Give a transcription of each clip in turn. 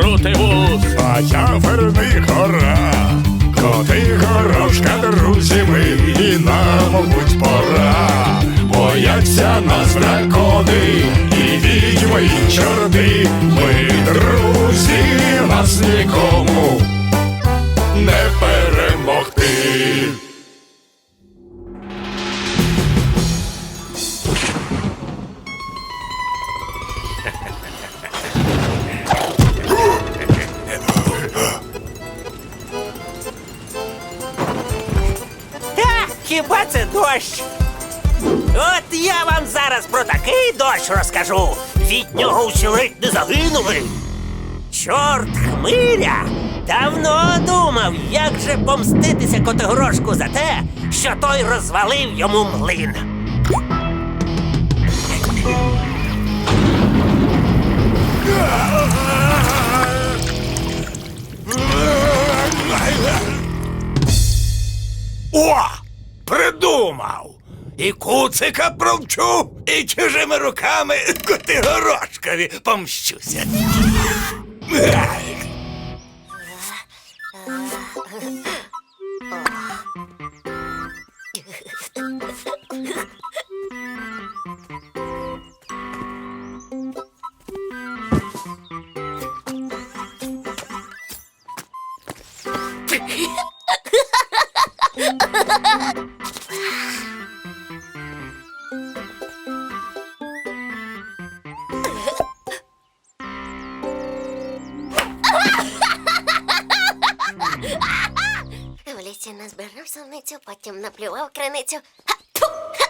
чорний дуб, як крути вуз, а я верний гора. Коти горошка, друзі ми, і нам, мабуть, пора. Бояться нас дракони, і відьми, і чорти. Хіба це дощ? От я вам зараз про такий дощ розкажу. Від нього всі ледь не загинули. Чорт хмиря давно думав, як же помститися Котигорошку за те, що той розвалив йому млин. І куцика провчу, і чужими руками Котигорошкові помщуся. Лісі назбирав сонницю, потім наплював криницю. Ха, ха!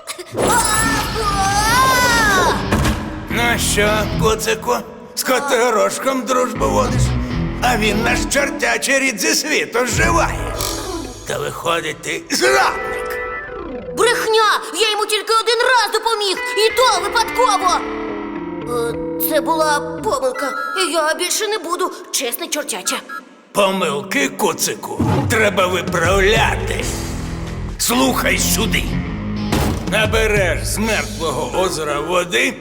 Ну що, куцику, з Котигорошком дружбу водиш? А він наш чортячий рід зі світу зживає. Та виходить, ти зрадник. Брехня! Я йому тільки один раз допоміг, і то випадково. Е, Це була помилка. і Я більше не буду, чесне чортяче. Помилки, куцику, треба виправляти. Слухай сюди. Набереш з мертвого озера води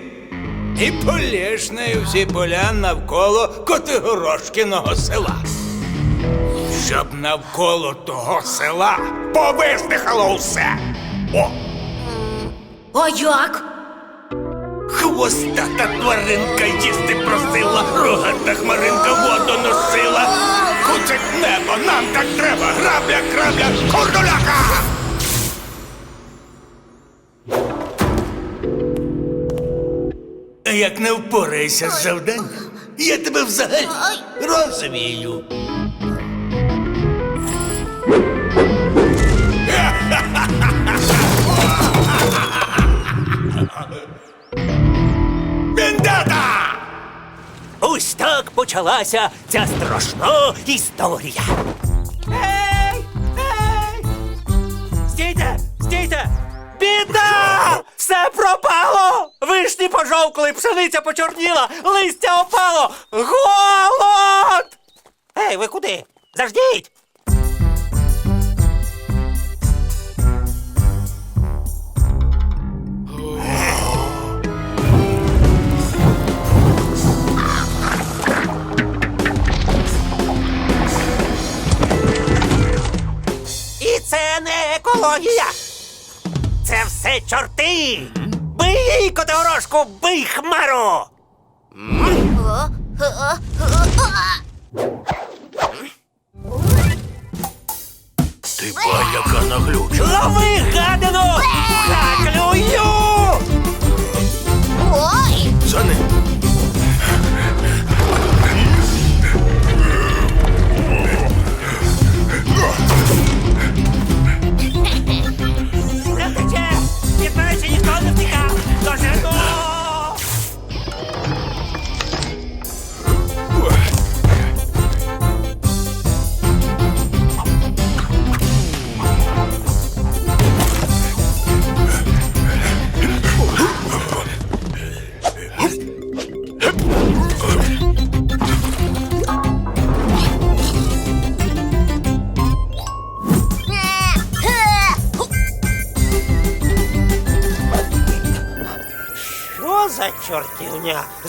і полєш нею всі поля навколо Котигорошкіного села. Щоб навколо того села повиздихало все. О, А як? хвостата тваринка їсти просила, рогата хмаринка воду носила. Куцик небо, нам так треба, грабля, крабля, курдуляка! А Як не впораєшся з завданням, я тебе взагалі розвію. Почалася ця страшна історія. Ей! Ей! Стійте! Стійте! Біда! Все пропало! Вишні пожовкли, пшениця почорніла, листя опало! Голод! Ей, ви куди? Заждіть! Це не екологія. Це все чорти. Бий її, котигорошку, бий хмару! Ти яка наглюча. Лови, гадину! Заклюю! Ой! За ним.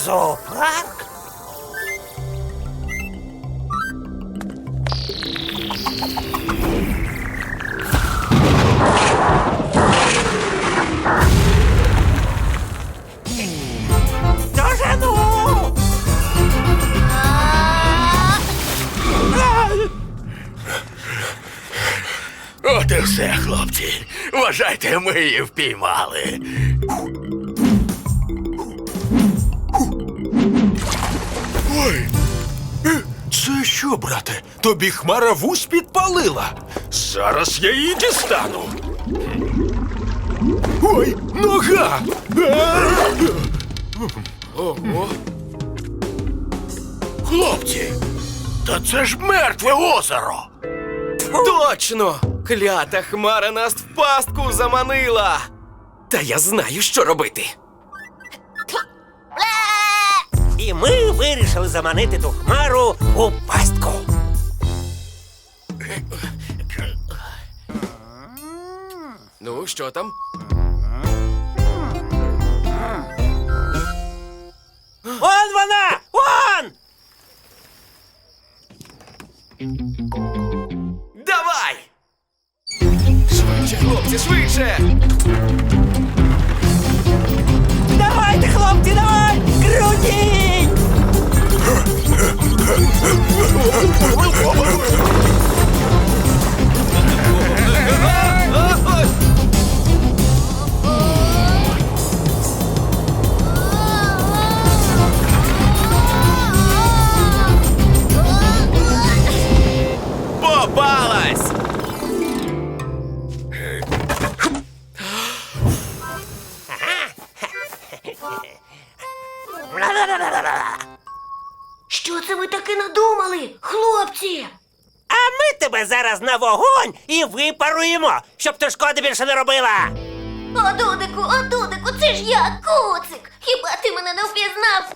Зоопарк? От все, хлопці. Вважайте, ми її впіймали. Ой. е, Це що, брате? Тобі хмара вусь підпалила. Зараз я її дістану. Ой, нога! Ого. Хлопці, та це ж мертве озеро. Точно! Клята хмара нас в пастку заманила! Та я знаю, що робити. вирішили заманити ту хмару у пастку. Ну, що там? Он вона! Он! Давай! Швидше, хлопці, швидше! Давайте, хлопці, давай! Крутіть! Ah! Щоб ти шкоди більше не робила. О, Дудику, о, Дудику, це ж я, Куцик. Хіба ти мене не впізнав?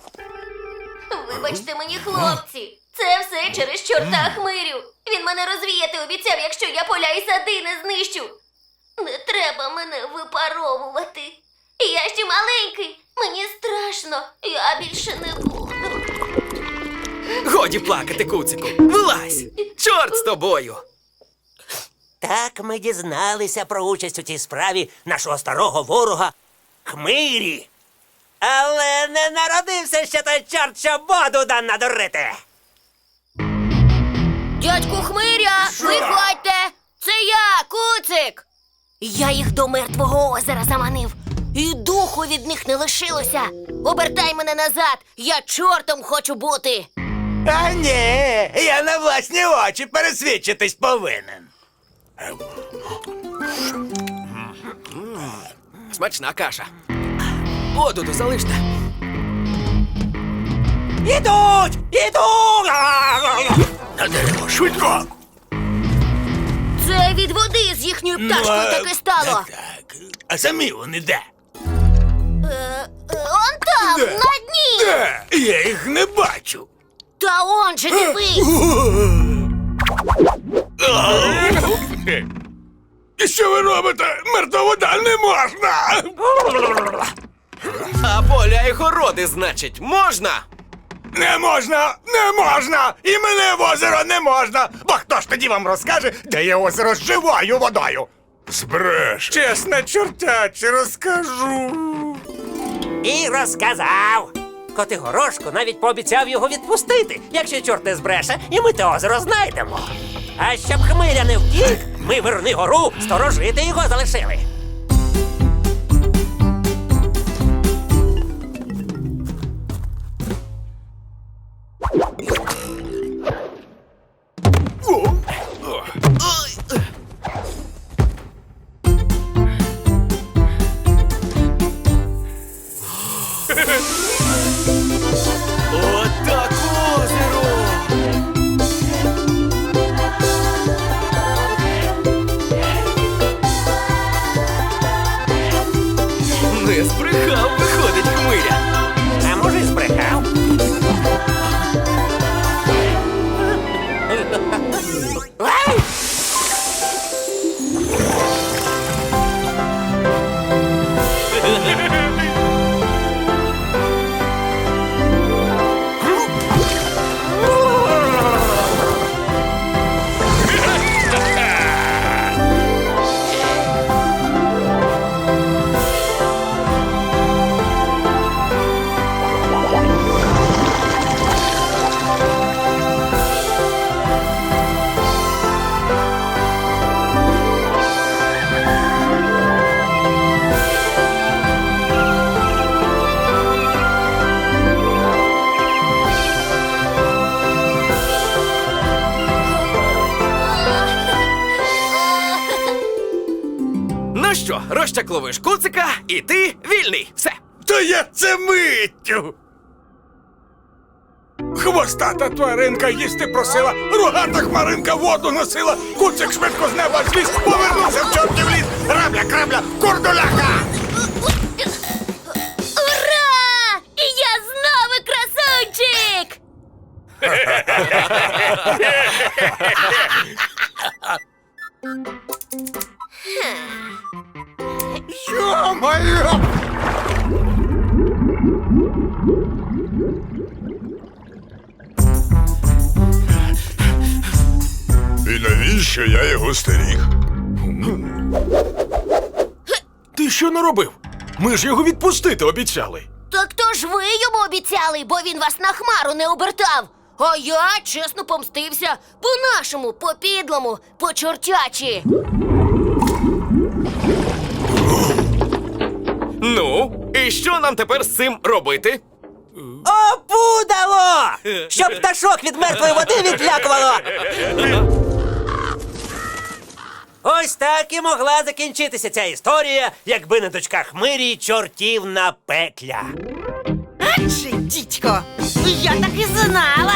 Вибачте мені, хлопці. Це все через чорта хмирю. Він мене розвіяти обіцяв, якщо я поля і сади не знищу. Не треба мене випаровувати. Я ще маленький, мені страшно, я більше не буду. Годі плакати, куцику! Вилазь! Чорт з тобою! Так ми дізналися про участь у цій справі нашого старого ворога Хмирі. Але не народився ще той чорт, що воду дан надурити. Дядьку Хмиря, виходьте! Це я, Куцик! Я їх до мертвого озера заманив. І духу від них не лишилося. Обертай мене назад, я чортом хочу бути. А ні, я на власні очі пересвідчитись повинен. Смачна каша. Одуду залиште. Ідуть! Ідуть! На дерево, швидко. Це від води з їхньою пташкою Ну, таке стало. Так, так. А самі вони де? Е, е, он там, Де? на дні. Де? Я їх не бачу. Та он же дивись. І що ви робите? Мертва вода не можна. А поля і городи, значить, можна? Не можна, не можна! І мене в озеро не можна! Бо хто ж тоді вам розкаже, де є озеро з живою водою? Збреш. Чесно, чортяче, розкажу. І розказав. Котигорошко навіть пообіцяв його відпустити, якщо чорт не збреше, і ми те озеро знайдемо. А щоб хмиря не втік, ми верни гору, сторожити його залишили. Не збрехав, розчакловуєш куцика, і ти вільний. Все. То я це миттю. Хвостата тваринка їсти просила, рогата хмаринка воду носила, куцик швидко з неба зліз, повернувся в чортів ліс, рабля крабля, курдуляка! І навіщо я його стеріг? Ти що наробив? Ми ж його відпустити обіцяли. Так то ж ви йому обіцяли, бо він вас на хмару не обертав. А я чесно помстився по-нашому, по-підлому, по-чортячі. Ну, і що нам тепер з цим робити? Опудало! Щоб пташок від мертвої води відлякувало! Ось так і могла закінчитися ця історія, якби не дочка Хмирі чортівна пекля. Адже, дідько, я так і знала.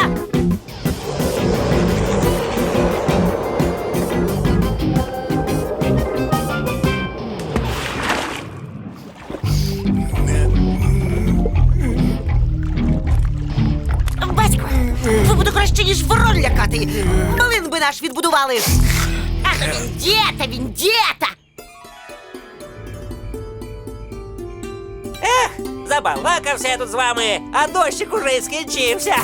Батько, ви буде краще, ніж ворон лякати. Малин би наш відбудували. Вендета! дєта, він! Ех, забалакався я тут з вами, а дощик уже і скінчився.